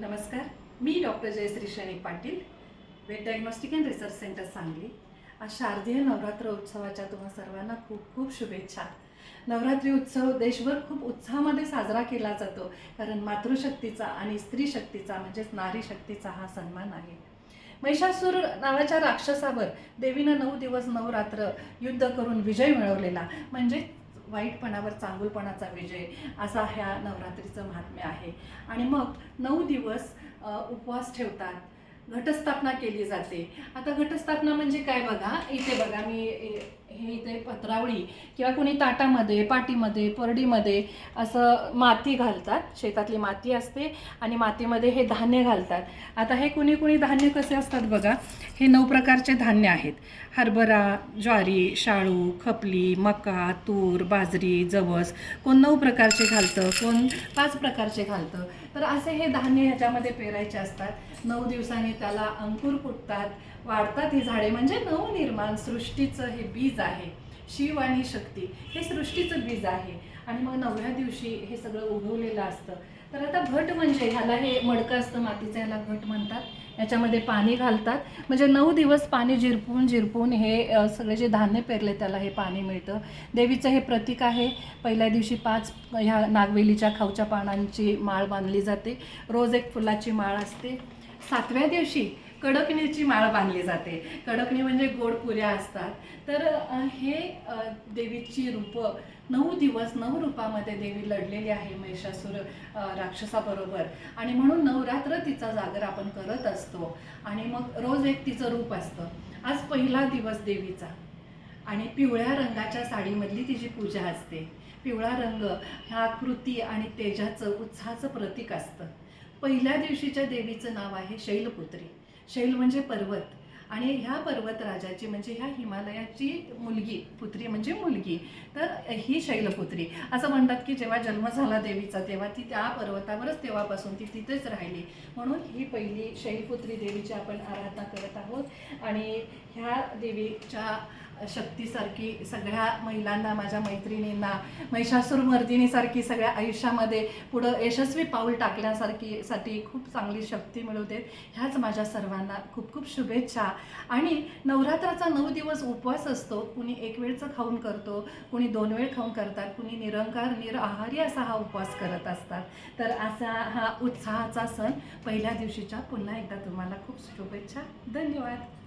नमस्कार. मी doctor Jayashree Shrenik Patil weight diagnostic and research centre Sangli. आज शारदीय नवरात्र उत्सवाच्या तुम्हा सर्वांना खूप खूप शुभेच्छा. नवरात्री उत्सव देशभर खूप उत्साहामध्ये साजरा केला जातो कारण मातृशक्तीचा आणि स्त्री शक्तीचा म्हणजेच नारी शक्तीचा हा सन्मान आहे. महिषासूर नावाच्या राक्षसावर देवीनं नऊ दिवस नवरात्र युद्ध करून विजय मिळवलेला. म्हणजे वाईटपणावर चांगुलपणाचा विजय असा ह्या नवरात्रीचं महात्म्य आहे. आणि मग नऊ दिवस उपवास ठेवतात. घटस्थापना केली जाते. आता घटस्थापना म्हणजे काय बघा? इथे बघा मी हे इथे पत्रावळी किंवा कुणी ताटामध्ये पाटीमध्ये परडीमध्ये असं माती घालतात. शेतातली माती असते आणि मातीमध्ये हे धान्य घालतात. आता हे कुणी कुणी धान्य कसे असतात बघा. हे नऊ प्रकारचे धान्य आहेत. हरभरा ज्वारी शाळू खपली मका तूर बाजरी जवस. कोण नऊ प्रकारचे घालतं? कोण पाच प्रकारचे घालतं? तर असे हे धान्य ह्याच्यामध्ये पेरायचे असतात. नऊ दिवसांनी त्याला अंकुर फुटतात वाढतात ही झाडे. म्हणजे नवनिर्माण सृष्टीचं हे बीज आहे. आहे. शिव आणि शक्ती हे सृष्टीचं बीज आहे. आणि मग नवव्या दिवशी हे सगळं उगवलेलं असतं. तर आता घट म्हणजे ह्याला हे मडकं असतं मातीचं ह्याला घट म्हणतात. याच्यामध्ये पाणी घालतात. म्हणजे नऊ दिवस पाणी झिरपून झिरपून हे सगळे जे धान्य पेरले त्याला हे पाणी मिळतं. देवीचं हे प्रतीक आहे. पहिल्या दिवशी पाच ह्या नागवेलीच्या खाऊच्या पानांची माळ बांधली जाते. रोज एक फुलाची माळ असते. सातव्या दिवशी कडकणीची माळ बांधली जाते. कडकणी म्हणजे गोड पुऱ्या असतात. तर हे देवीची रूपं नऊ दिवस नऊ रूपामध्ये देवी लढलेली आहे महिषासूर राक्षसाबरोबर. आणि म्हणून नवरात्र तिचा जागर आपण करत असतो. आणि मग रोज एक तिचं रूप असतं. आज पहिला दिवस देवीचा. आणि पिवळ्या रंगाच्या साडीमधली तिची पूजा असते. पिवळा रंग ह्या कृती आणि तेजाचं उत्साहाचं प्रतीक असतं. पहिल्या दिवशीच्या देवीचं नाव आहे शैलपुत्री. शैल म्हणजे पर्वत. आणि ह्या पर्वतराजाची म्हणजे ह्या हिमालयाची मुलगी पुत्री म्हणजे मुलगी तर ही शैलपुत्री असं म्हणतात की जेव्हा जन्म झाला देवीचा तेव्हा ती त्या पर्वतावरच तेव्हापासून ती तिथेच राहिली. म्हणून ही पहिली शैलपुत्री देवीची आपण आराधना करत आहोत. आणि ह्या देवीच्या शक्तीसारखी सगळ्या महिलांना माझ्या मैत्रिणींना महिषासूर मर्दिनीसारखी सगळ्या आयुष्यामध्ये पुढं यशस्वी पाऊल टाकण्यासारखी साठी खूप चांगली शक्ती मिळू देत ह्याच माझ्या सर्वांना खूप खूप शुभेच्छा. आणि नवरात्राचा नऊ दिवस उपवास असतो. कुणी एक वेळचं खाऊन करतो कुणी दोन वेळ खाऊन करतात कुणी निरंकार निरआहारी असा हा उपवास करत असतात. तर असा हा उत्साहाचा सण पहिल्या दिवशीच्या पुन्हा एकदा तुम्हाला खूप शुभेच्छा. धन्यवाद.